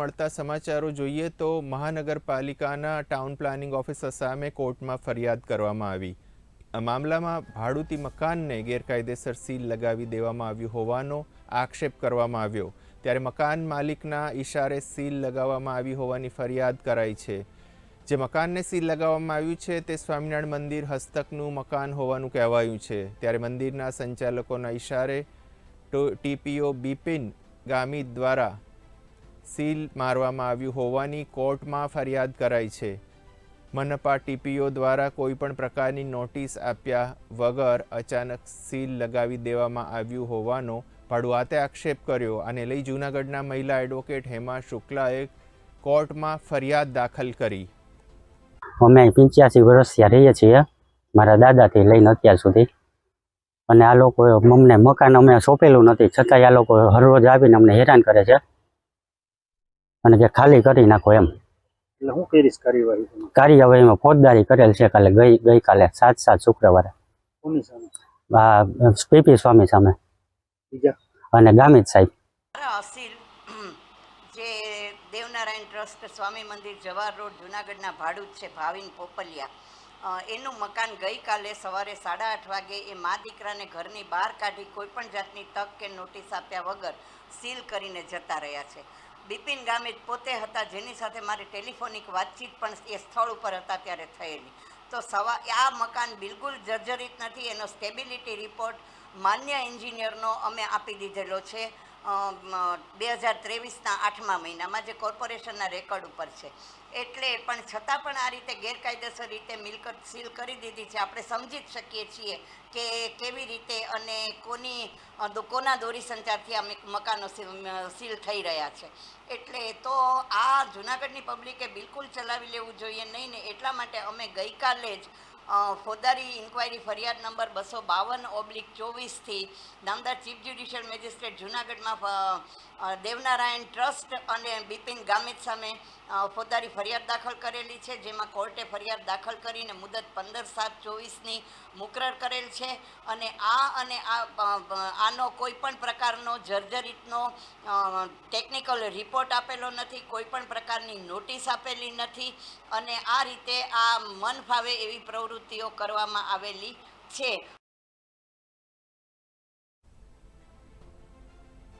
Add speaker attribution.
Speaker 1: મળતા સમાચારો જોઈએ તો મહાનગરપાલિકાના ટાઉન પ્લાનિંગ ઓફિસર સામે કોર્ટમાં ફરિયાદ કરવામાં આવી. આ મામલામાં ભાડુતી મકાનને ગેરકાયદેસર સીલ લગાવી દેવામાં આવ્યું હોવાનો આક્ષેપ કરવામાં આવ્યો. ત્યારે મકાન માલિકના ઈશારે સીલ લગાવવામાં આવી હોવાની ફરિયાદ કરાઈ છે. જે મકાનને સીલ લગાવવામાં આવ્યું છે તે સ્વામિનારાયણ મંદિર હસ્તકનું મકાન હોવાનું કહેવાયું છે. ત્યારે મંદિરના સંચાલકોના ઈશારે ટીપીઓ બિપિન ગામિત દ્વારા સીલ મારવામાં આવ્યું હોવાની કોર્ટમાં ફરિયાદ કરાઈ છે. મનપા ટીપીઓ દ્વારા કોઈપણ પ્રકારની નોટિસ આપ્યા વગર અચાનક સીલ લગાવી દેવામાં આવ્યું હોવાનો ભાડુઆતે આક્ષેપ કર્યો અને લઈ જૂનાગઢના મહિલા એડવોકેટ હેમા શુક્લાએ કોર્ટમાં ફરિયાદ દાખલ કરી.
Speaker 2: અમે પંચ્યાસી વર્ષ ત્યાં રહીએ છીએ. મારા દાદાથી લઈને અત્યાર સુધી. અને આ લોકો અમને મકાન અમે સોંપેલું નથી. છતાંય આ લોકો હરરોજ આવીને અમને હેરાન કરે છે. અને જે ખાલી કરી નાખો એમ.
Speaker 3: એટલે હું કરીશ કાર્યવાહી
Speaker 2: કાર્યવાહીમાં ફોજદારી કરેલ છે કાલે ગઈ ગઈકાલે સાત સાત શુક્રવારે.
Speaker 3: કોની સામે?
Speaker 2: પીપી સ્વામી સામે.
Speaker 3: બીજા?
Speaker 2: અને ગામિત સાહેબ.
Speaker 4: અસીલ જે દેવનારાયણ ટ્રસ્ટ સ્વામી મંદિર જવાહર રોડ જુનાગઢના ભાડુત છે ભાવિન પોપલિયા એનું મકાન ગઈકાલે સવારે સાડા આઠ વાગે એ મા દીકરાને ઘરની બહાર કાઢી કોઈપણ જાતની તક કે નોટિસ આપ્યા વગર સીલ કરીને જતા રહ્યા છે. બિપિન ગામિત પોતે હતા જેની સાથે મારી ટેલિફોનિક વાતચીત પણ એ સ્થળ ઉપર હતા ત્યારે થયેલી. તો સવા, આ મકાન બિલકુલ જર્જરિત નથી, એનો સ્ટેબિલિટી રિપોર્ટ માન્ય એન્જિનિયરનો અમે આપી દીધેલો છે. બે હજાર ત્રેવીસના આઠમા મહિનામાં જે કોર્પોરેશનના રેકોર્ડ ઉપર છે. એટલે પણ છતાં પણ આ રીતે ગેરકાયદેસર રીતે મિલકત સીલ કરી દીધી છે. આપણે સમજી જ શકીએ છીએ કે કેવી રીતે અને કોની કોના દોરી સંચારથી આ મકાનો સીલ થઈ રહ્યા છે. એટલે તો આ જુનાગઢની પબ્લિકે બિલકુલ ચલાવી લેવું જોઈએ નહીં ને એટલા માટે અમે ગઈકાલે જ અ, ઇન્કવાયરી ફરિયાદ નંબર બસો બાવન ઓબ્લિક ચોવીસથી નામદાર ચીફ જ્યુડિશિયલ મેજિસ્ટ્રેટ જુનાગઢમાં દેવનારાયણ ટ્રસ્ટ અને બિપિન ગામિત સામે ફોદારી ફરિયાદ દાખલ કરેલી છે જેમાં કોર્ટે ફરિયાદ દાખલ કરીને મુદત પંદર સાત ચોવીસની મુકરર કરેલ છે અને આ અને આ આનો કોઈ પણ પ્રકારનો જર્જરિતનો ટેકનિકલ રિપોર્ટ આપેલો નથી કોઈ પણ પ્રકારની નોટિસ આપેલી નથી અને આ રીતે આ મન ફાવે એવી પ્રવૃત્તિઓ કરવામાં આવેલી છે.